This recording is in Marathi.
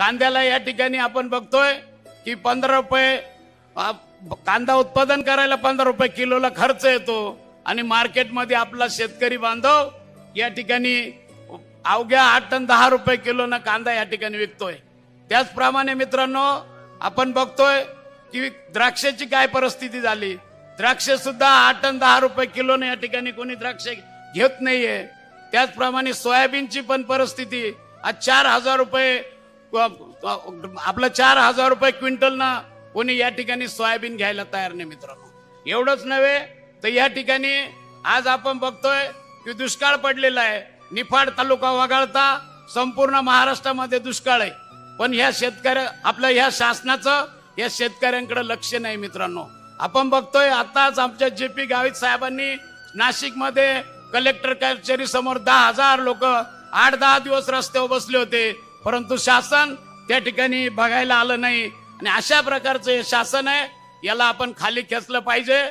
कांद्याला या ठिकाणी आपण बघतोय की पंधरा रुपये कांदा उत्पादन करायला पंधरा रुपये किलोला खर्च येतो आणि मार्केटमध्ये आपला शेतकरी बांधव या ठिकाणी अवघ्या आठ टन दहा रुपये किलोनं कांदा या ठिकाणी विकतोय. त्याचप्रमाणे मित्रांनो आपण बघतोय की द्राक्षाची काय परिस्थिती झाली? द्राक्ष सुद्धा आठ टन दहा रुपये किलोने या ठिकाणी कोणी द्राक्ष घेत नाहीये. त्याचप्रमाणे सोयाबीनची पण परिस्थिती आज चार हजार रुपये आपलं चार हजार रुपये क्विंटल ना कोणी या ठिकाणी सोयाबीन घ्यायला तयार नाही मित्रांनो. एवढंच नव्हे तर या ठिकाणी आज आपण बघतोय की दुष्काळ पडलेला आहे. निफाड तालुका वगळता संपूर्ण महाराष्ट्रामध्ये दुष्काळ आहे. पण ह्या शेतकऱ्या आपल्या ह्या शासनाचं या शेतकऱ्यांकडे लक्ष नाही मित्रांनो. आपण बघतोय आताच आमच्या जे पी गावित साहेबांनी नाशिकमध्ये कलेक्टर कचेरी समोर दहा हजार लोक आठ दहा दिवस रस्त्यावर बसले होते. परंतु शासन त्या ठिकाणी बघायला आलं नाही. आणि अशा प्रकारचं हे शासन आहे याला आपण खाली खेचलं पाहिजे.